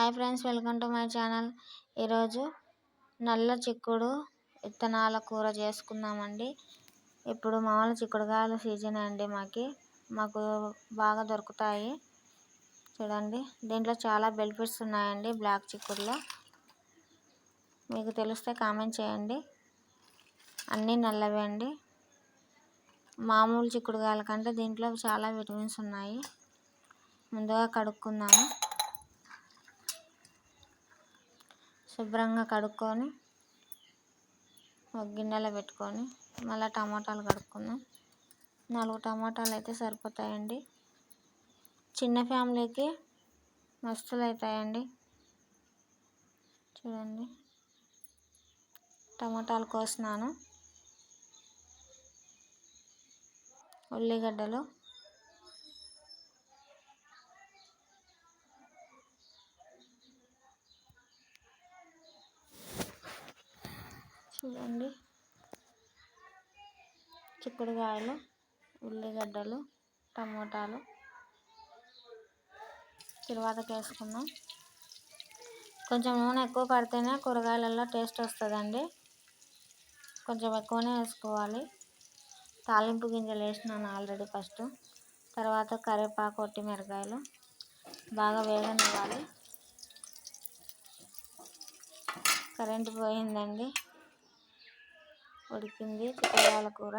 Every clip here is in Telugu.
Hi friends welcome to my channel. ఈరోజు నల్ల చిక్కుడు విత్తనాల కూర చేసుకుందామండి. ఇప్పుడు మామూలు చిక్కుడుకాయల సీజన్ అండి మాకి. మాకు బాగా దొరుకుతాయి. చూడండి దీంట్లో చాలా బెనిఫిట్స్ ఉన్నాయండి బ్లాక్ చిక్కుడులో. మీకు తెలిస్తే కామెంట్ చేయండి. అన్నీ నల్లవే అండి. మామూలు చిక్కుడుకాయల కంటే దీంట్లో చాలా విటమిన్స్ ఉన్నాయి. ముందుగా కడుక్కుందాము. శుభ్రంగా కడుక్కొని ఒక గిన్నెలో పెట్టుకొని మళ్ళీ టమాటాలు కడుక్కుందాం నాలుగు టమాటాలు అయితే సరిపోతాయండి. చిన్న ఫ్యామిలీకి మస్తులు అవుతాయండి చూడండి. టమాటాలు కోసినాను. ఉల్లిగడ్డలు. చూడండి చిక్కుడుకాయలు ఉల్లిగడ్డలు టమోటాలు. తిరువాతకి వేసుకుందాం. కొంచెం నూనె ఎక్కువ పడితేనే కూరగాయలలో టేస్ట్ వస్తుందండి. కొంచెం ఎక్కువనే వేసుకోవాలి. తాలింపు గింజలు వేసినాను ఆల్రెడీ ఫస్ట్. తర్వాత కరివేపాకు కొట్టి మిరకాయలు బాగా వేగనివ్వాలి. కరెంటు పోయిందండి. ఉడికింది చిక్కుడుకాయల కూర.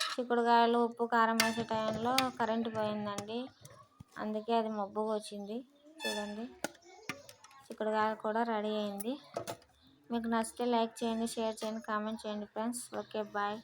చిక్కుడుకాయలు ఉప్పు కారం వేసే టైంలో కరెంటు పోయిందండి. అందుకే అది మబ్బుగా వచ్చింది. చూడండి. చిక్కుడుకాయలు కూడా రెడీ అయింది. మీకు నచ్చితే లైక్ చేయండి షేర్ చేయండి కామెంట్ చేయండి ఫ్రెండ్స్. Okay bye.